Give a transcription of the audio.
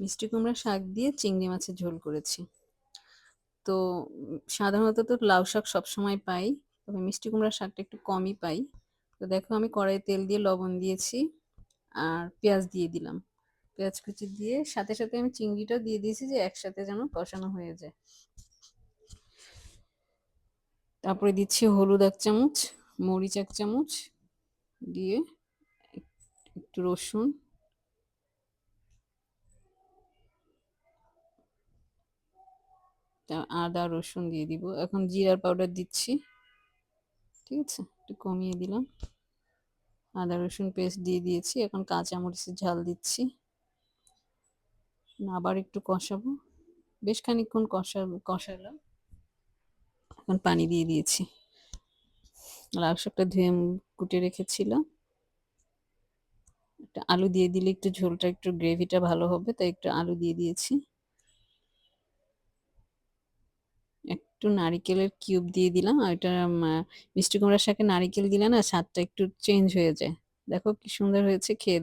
মিষ্টি কুমড়া শাক দিয়ে চিংড়ি মাছের ঝোল করেছি। তো সাধারণত তো লাউ শাক সবসময় পাই, তবে মিষ্টি কুমড়া শাকটা একটু কমই পাই। তো দেখো আমি কড়াইয়ে তেল দিয়ে লবণ দিয়েছি আর পেঁয়াজ দিয়ে দিলাম। পেঁয়াজ কুচি দিয়ে সাথে সাথে আমি চিংড়িটা দিয়ে দিয়েছি যে একসাথে যেন কষানো হয়ে যায়। তারপরে দিচ্ছি হলুদ এক চামচ, মরিচ এক চামচ দিয়ে একটু রসুন আদা, রসুন দিয়ে দিব। এখন জিরার পাউডার দিচ্ছি। ঠিক আছে? একটু কমিয়ে দিলাম। আদা, রসুন পেস্ট দিয়ে দিয়েছি। এখন কাঁচা মরিচের ঝাল দিচ্ছি। আবার একটু কষাবো। বেশ খানিকক্ষণ কষা, কষালাম। এখন পানি দিয়ে দিয়েছি। লাউ শাকটা ধুয়ে কুটে রেখেছিলাম। একটা আলু দিয়ে দিলে একটু ঝোলটা, একটু গ্রেভিটা ভালো হবে, তাই একটু আলু দিয়ে দিয়েছি। একটু নারিকেলের কিউব দিয়ে দিলাম, আর এটা মিষ্টি কুমড়ার সাথে নারিকেল দিলে না স্বাদটা একটু চেঞ্জ হয়ে যায়। দেখো কি সুন্দর হয়েছে খেয়ে